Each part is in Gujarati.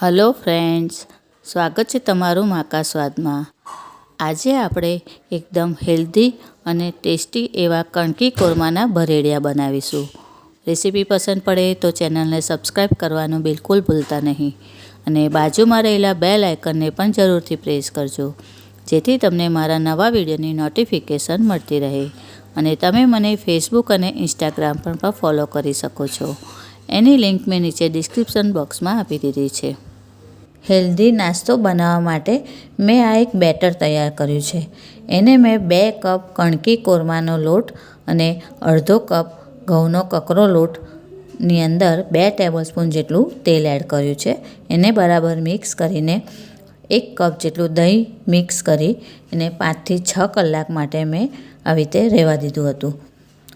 હલો ફ્રેન્ડ્સ, સ્વાગત છે તમારું માકા સ્વાદમાં. આજે આપણે એકદમ હેલ્ધી અને ટેસ્ટી એવા કણકી કોરમાના ભરેડિયા બનાવીશું. રેસીપી પસંદ પડે તો ચેનલને સબસ્ક્રાઈબ કરવાનું બિલકુલ ભૂલતા નહીં. અને બાજુમાં રહેલા બેલ આઇકનને પણ જરૂરથી પ્રેસ કરજો, જેથી તમને મારા નવા વિડીયોની નોટિફિકેશન મળતી રહે. અને તમે મને ફેસબુક અને ઇન્સ્ટાગ્રામ પણ ફોલો કરી શકો છો. એની લિંક મેં નીચે ડિસ્ક્રિપ્શન બોક્સમાં આપી દીધી છે. હેલ્ધી નાસ્તો બનાવવા માટે મેં આ એક બેટર તૈયાર કર્યું છે. એને મેં બે કપ કણકી કોરમાનો લોટ અને અડધો કપ ઘઉંનો કકરો લોટની અંદર બે ટેબલસ્પૂન જેટલું તેલ એડ કર્યું છે. એને બરાબર મિક્સ કરીને એક કપ જેટલું દહીં મિક્સ કરી એને પાંચથી છ કલાક માટે મેં આવી રીતે રહેવા દીધું હતું.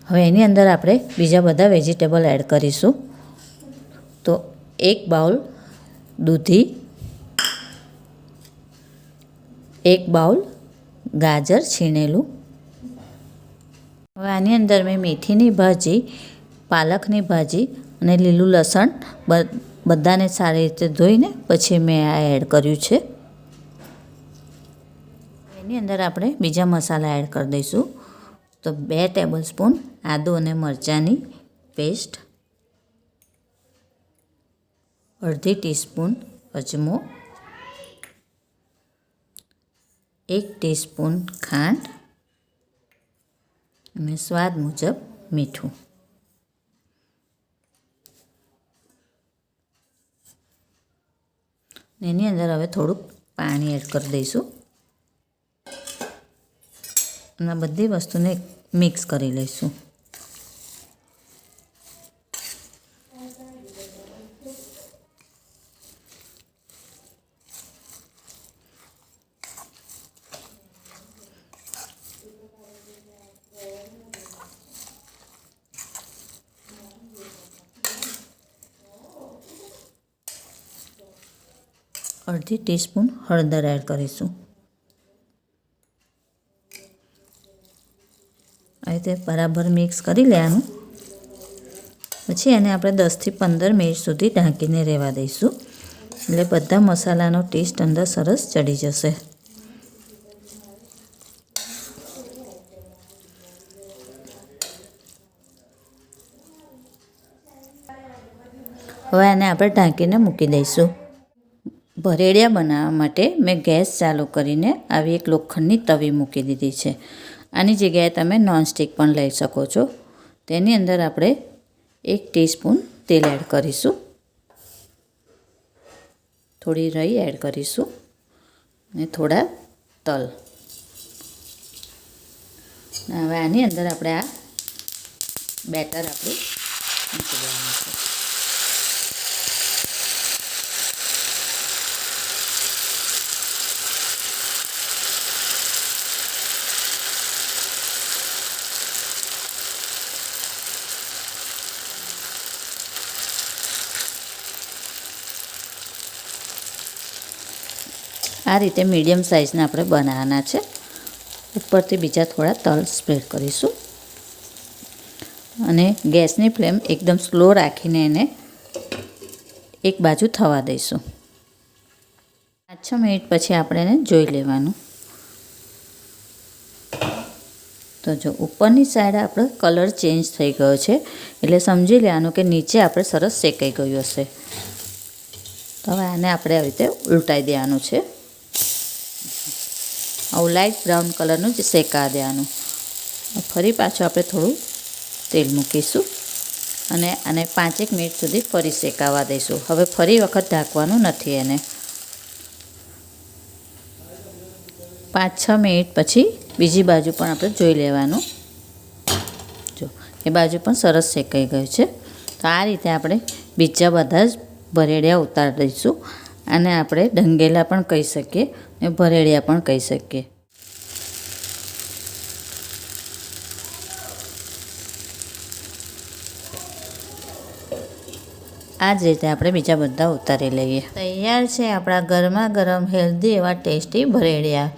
હવે એની અંદર આપણે બીજા બધા વેજીટેબલ એડ કરીશું. તો એક બાઉલ દૂધી એક બાઉલ ગાજર છીણેલું. હવે આની અંદર મેં મેથીની ભાજી, પાલકની ભાજી અને લીલું લસણ બધાને સારી રીતે ધોઈને પછી મેં આ એડ કર્યું છે. એની અંદર આપણે બીજા મસાલા એડ કરી દઈશું. તો બે ટેબલ સ્પૂન આદુ અને મરચાંની પેસ્ટ, અડધી ટીસ્પૂન અજમો એક ટીસ્પૂન ખાંડ અને સ્વાદ મુજબ મીઠું. એની અંદર હવે થોડુંક પાણી એડ કરી દઈશું. અને બધી વસ્તુને મિક્સ કરી લઈશું. અડધી ટીસ્પૂન હળદર એડ કરીશું. આ રીતે બરાબર મિક્સ કરી લેવાનું. પછી એને આપણે દસથી પંદર મિનિટ સુધી ઢાંકીને રહેવા દઈશું. એટલે બધા મસાલાનો ટેસ્ટ અંદર સરસ ચડી જશે. હવે એને આપણે ઢાંકીને મૂકી દઈશું. ભરેડિયા બનાવવા માટે મેં ગેસ ચાલુ કરીને આવી એક લોખંડની તવી મૂકી દીધી છે. આની જગ્યાએ તમે નોનસ્ટિક પણ લઈ શકો છો. તેની અંદર આપણે એક ટીસ્પૂન તેલ એડ કરીશું. થોડી રહી એડ કરીશું અને થોડા તલ. હવે આની અંદર આપણે આ બેટર આપણું મૂકી દેવાનું છે. આ રીતે મીડિયમ સાઇઝના આપણે બનાવવાના છે. ઉપરથી બીજા થોડા તલ સ્પ્રેડ કરીશું. અને ગેસની ફ્લેમ એકદમ સ્લો રાખીને એને એક બાજુ થવા દઈશું. પાંચ છ મિનિટ પછી આપણે એને જોઈ લેવાનું. તો જો ઉપરની સાઈડ આપણો કલર ચેન્જ થઈ ગયો છે, એટલે સમજી લેવાનું કે નીચે આપણે સરસ શેકાઈ ગયું હશે. તો હવે આને આપણે આવી રીતે ઉલટાઈ દેવાનું છે. આવું લાઇટ બ્રાઉન કલરનું જ શેકા દેવાનું. ફરી પાછું આપણે થોડું તેલ મૂકીશું અને આને પાંચેક મિનિટ સુધી ફરી શેકાવા દઈશું. હવે ફરી વખત ઢાંકવાનું નથી એને. પાંચ, છ મિનિટ પછી બીજી બાજુ પણ આપણે જોઈ લેવાનું. જો, એ બાજુ પણ સરસ શેકાઈ ગયું છે. તો આ રીતે આપણે બીજા બધા જ ભરેડિયા ઉતારી દઈશું. અને આપણે ડંગેલા પણ કહી શકીએ અને ભરેડિયા પણ કહી શકીએ. આ જ રીતે આપણે બીજા બધા ઉતારી લઈએ. તૈયાર છે આપણા ગરમા ગરમ, હેલ્ધી એવા ટેસ્ટી ભરેડિયા.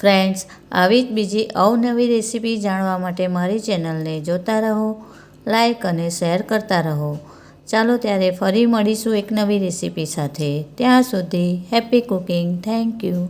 ફ્રેન્ડ્સ, આવી જ બીજી અવનવી રેસીપી જાણવા માટે મારી ચેનલને જોતા રહો, લાઈક અને શેર કરતા રહો. ચાલો ત્યારે ફરી મળીશું એક નવી રેસીપી સાથે. ત્યાં સુધી હેપી કુકિંગ. Thank you.